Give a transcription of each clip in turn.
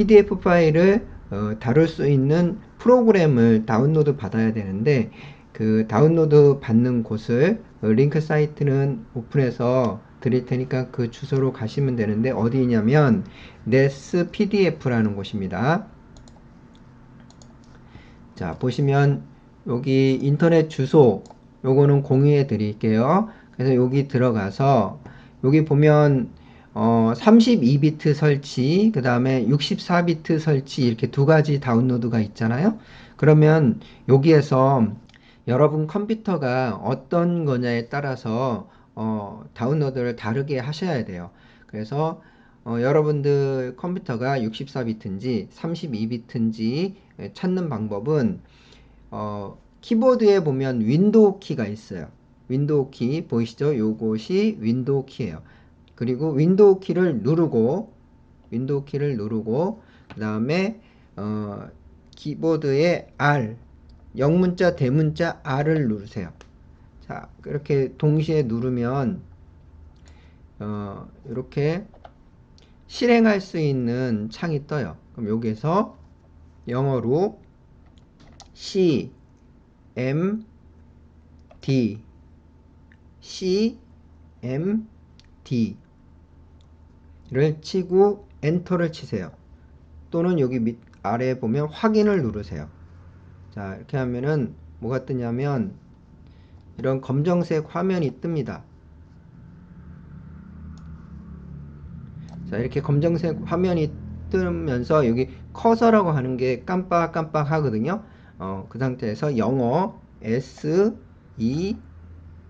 PDF 파일을 어, 다룰 수 있는 프로그램을 다운로드 받아야 되는데 그 다운로드 받는 곳을 어, 링크 사이트는 오픈해서 드릴 테니까 그 주소로 가시면 되는데 어디냐면 네스 PDF라는 곳입니다. 자 보시면 여기 인터넷 주소 요거는 공유해 드릴게요. 그래서 여기 들어가서 여기 보면 어, 32비트 설치, 그 다음에 64비트 설치 이렇게 두 가지 다운로드가 있잖아요. 그러면 여기에서 여러분 컴퓨터가 어떤 거냐에 따라서 어, 다운로드를 다르게 하셔야 돼요. 그래서 어, 여러분들 컴퓨터가 64비트인지 32비트인지 찾는 방법은 어, 키보드에 보면 윈도우 키가 있어요. 윈도우 키 보이시죠? 요것이 윈도우 키예요. 그리고 윈도우 키를 누르고 윈도우 키를 누르고 그 다음에 어, 키보드에 R 영문자 대문자 R을 누르세요. 자 이렇게 동시에 누르면 어, 이렇게 실행할 수 있는 창이 떠요. 그럼 여기서 영어로 C M D C M D 를 치고 엔터를 치세요. 또는 여기 밑 아래에 보면 확인을 누르세요. 자, 이렇게 하면은 뭐가 뜨냐면 이런 검정색 화면이 뜹니다. 자, 이렇게 검정색 화면이 뜨면서 여기 커서라고 하는 게 깜빡깜빡 하거든요. 어, 그 상태에서 영어 S E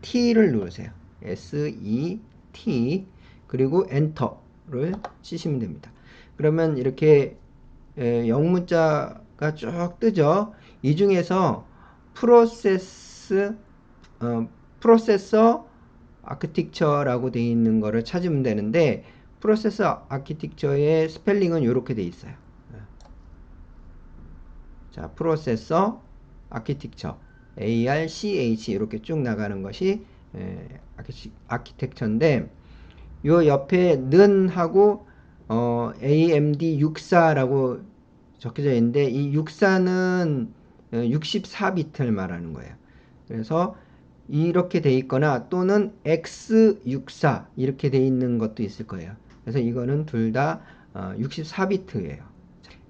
T를 누르세요. S E T 그리고 엔터 를 치시면 됩니다. 그러면 이렇게 에, 영문자가 쭉 뜨죠. 이 중에서 프로세스 어, 프로세서 아키텍처라고 되어 있는 거를 찾으면 되는데 프로세서 아키텍처의 스펠링은 이렇게 되어 있어요. 자, 프로세서 아키텍처 ARCH 이렇게 쭉 나가는 것이 에, 아키텍처인데 요 옆에 는 하고 어, AMD 64라고 적혀져 있는데 이 64는 64비트를 말하는 거예요. 그래서 이렇게 돼 있거나 또는 X64 이렇게 돼 있는 것도 있을 거예요. 그래서 이거는 둘 다 64비트예요. 어,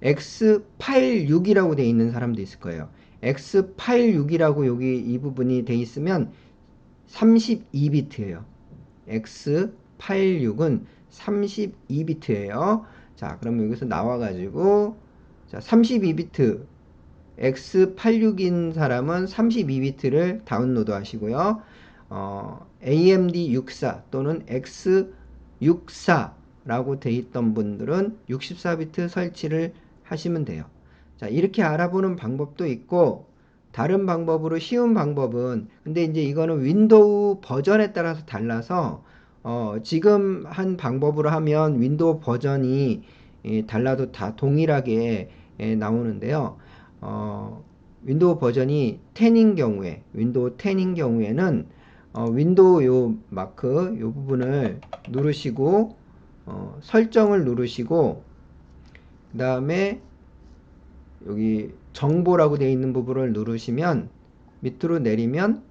X86이라고 돼 있는 사람도 있을 거예요. X86이라고 여기 이 부분이 돼 있으면 32비트예요. X86은 32비트예요. 자, 그럼 여기서 나와 가지고 자, 32비트 X86인 사람은 32비트를 다운로드 하시고요. 어, AMD 64 또는 X64라고 돼 있던 분들은 64비트 설치를 하시면 돼요. 자, 이렇게 알아보는 방법도 있고 다른 방법으로 쉬운 방법은 근데 이제 이거는 윈도우 버전에 따라서 달라서 어, 지금 한 방법으로 하면 윈도우 버전이 예, 달라도 다 동일하게 예, 나오는데요. 어, 윈도우 버전이 10인 경우에 윈도우 10인 경우에는 어, 윈도우 요 마크 요 부분을 누르시고 어, 설정을 누르시고 그 다음에 여기 정보라고 되어 있는 부분을 누르시면 밑으로 내리면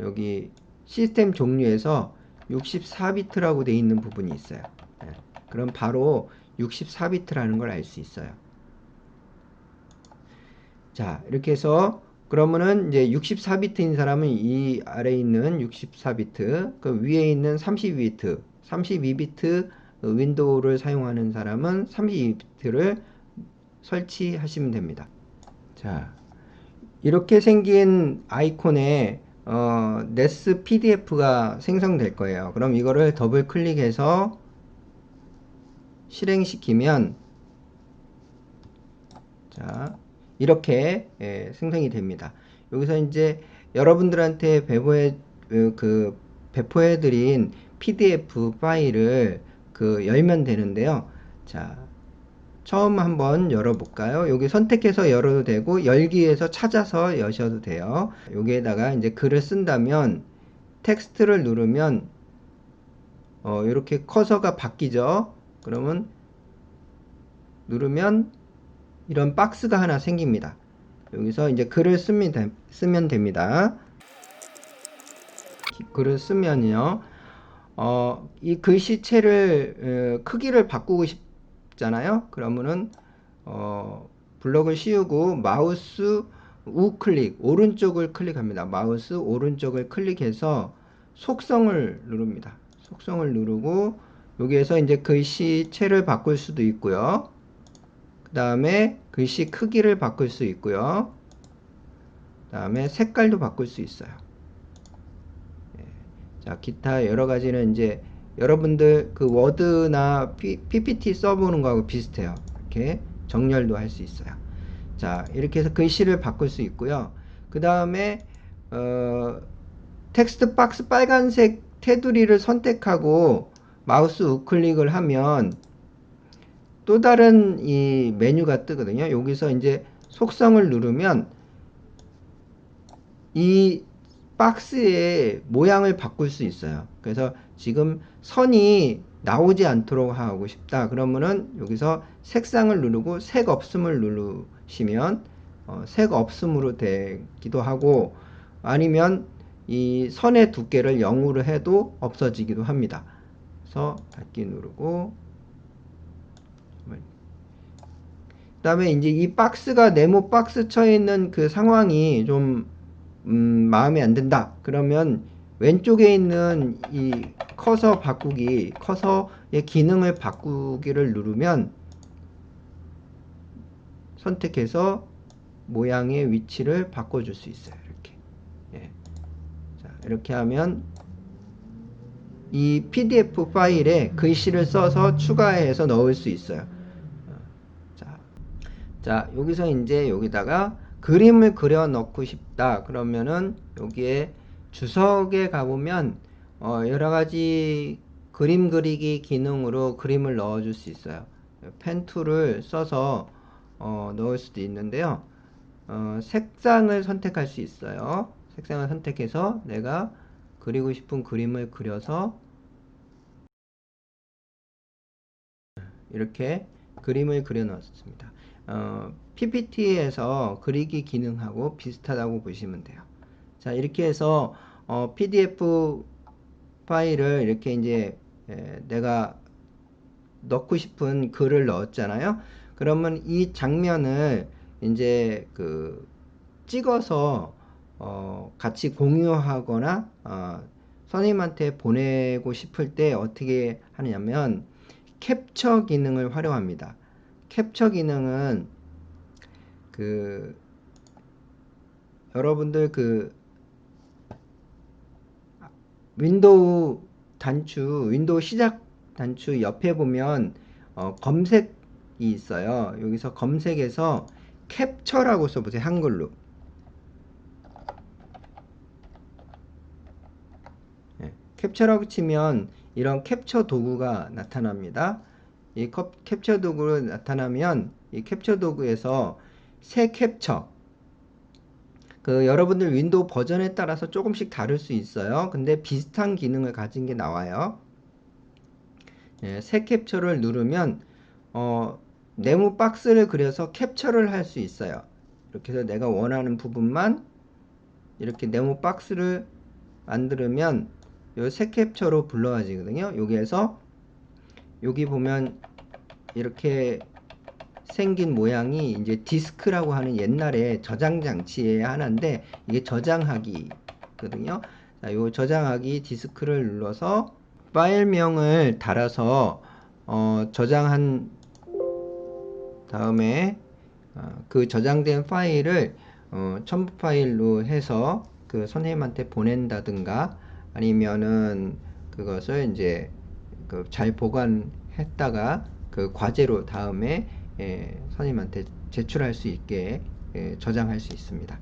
여기 시스템 종류에서 64비트라고 되어 있는 부분이 있어요. 네. 그럼 바로 64비트라는 걸 알 수 있어요. 자, 이렇게 해서 그러면은 이제 64비트인 사람은 이 아래에 있는 64비트, 그 위에 있는 32비트, 32비트 윈도우를 사용하는 사람은 32비트를 설치하시면 됩니다. 자, 이렇게 생긴 아이콘에 어, 네스 PDF가 생성될 거예요. 그럼 이거를 더블 클릭해서 실행시키면 자, 이렇게 예, 생성이 됩니다. 여기서 이제 여러분들한테 배포해 그 배포해 드린 PDF 파일을 그 열면 되는데요. 자, 처음 한번 열어볼까요? 여기 선택해서 열어도 되고 열기에서 찾아서 여셔도 돼요. 여기에다가 이제 글을 쓴다면 텍스트를 누르면 어, 이렇게 커서가 바뀌죠. 그러면 누르면 이런 박스가 하나 생깁니다. 여기서 이제 글을 쓰면, 되- 쓰면 됩니다. 기- 글을 쓰면요. 어, 이 글씨체를 어, 크기를 바꾸고 싶 잖아요. 그러면은 어, 블럭을 씌우고 마우스 우클릭 오른쪽을 클릭합니다. 마우스 오른쪽을 클릭해서 속성을 누릅니다. 속성을 누르고 여기에서 이제 글씨체를 바꿀 수도 있고요. 그 다음에 글씨 크기를 바꿀 수 있고요. 그 다음에 색깔도 바꿀 수 있어요. 예. 자, 기타 여러 가지는 이제 여러분들 그 워드나 P, PPT 써보는 거하고 비슷해요. 이렇게 정렬도 할 수 있어요. 자, 이렇게 해서 글씨를 바꿀 수 있고요. 그 다음에 어, 텍스트 박스 빨간색 테두리를 선택하고 마우스 우클릭을 하면 또 다른 이 메뉴가 뜨거든요. 여기서 이제 속성을 누르면 이 박스의 모양을 바꿀 수 있어요. 그래서 지금 선이 나오지 않도록 하고 싶다. 그러면은 여기서 색상을 누르고 색 없음을 누르시면 어, 색 없음으로 되기도 하고 아니면 이 선의 두께를 0으로 해도 없어지기도 합니다. 그래서 닫기 누르고 그 다음에 이제 이 박스가 네모 박스 쳐 있는 그 상황이 좀 음, 마음에 안 든다. 그러면 왼쪽에 있는 이 커서 바꾸기, 커서의 기능을 바꾸기를 누르면 선택해서 모양의 위치를 바꿔줄 수 있어요. 이렇게. 예. 자, 이렇게 하면 이 PDF 파일에 글씨를 써서 추가해서 넣을 수 있어요. 어, 자, 자, 여기서 이제 여기다가 그림을 그려 넣고 싶다. 그러면은 여기에 주석에 가보면 어, 여러 가지 그림 그리기 기능으로 그림을 넣어 줄 수 있어요. 펜 툴을 써서 어, 넣을 수도 있는데요. 어, 색상을 선택할 수 있어요. 색상을 선택해서 내가 그리고 싶은 그림을 그려서 이렇게 그림을 그려 넣었습니다. 어, PPT에서 그리기 기능하고 비슷하다고 보시면 돼요. 자, 이렇게 해서 어, PDF 파일을 이렇게 이제 에, 내가 넣고 싶은 글을 넣었잖아요. 그러면 이 장면을 이제 그 찍어서 어, 같이 공유하거나 어, 선생님한테 보내고 싶을 때 어떻게 하냐면 캡처 기능을 활용합니다. 캡처 기능은 그 여러분들 그 윈도우 단추, 윈도우 시작 단추 옆에 보면 어, 검색이 있어요. 여기서 검색에서 캡처라고 써보세요. 한글로. 예, 캡처라고 치면 이런 캡처 도구가 나타납니다. 이 컵- 캡처 도구로 나타나면 이 캡처 도구에서 새 캡처 그 여러분들 윈도우 버전에 따라서 조금씩 다를 수 있어요. 근데 비슷한 기능을 가진 게 나와요. 예, 새 캡처를 누르면 어, 네모 박스를 그려서 캡처를 할 수 있어요. 이렇게 해서 내가 원하는 부분만 이렇게 네모 박스를 만들면 요새 캡처로 불러가지거든요. 여기에서 여기 보면 이렇게 생긴 모양이 이제 디스크라고 하는 옛날에 저장 장치의 하나인데 이게 저장하기거든요. 자, 요 저장하기 디스크를 눌러서 파일명을 달아서 어, 저장한 다음에 어, 그 저장된 파일을 어, 첨부 파일로 해서 그 선생님한테 보낸다든가 아니면은 그것을 이제 그 잘 보관했다가 그 과제로 다음에 예, 선생님한테 제출할 수 있게 예, 저장할 수 있습니다.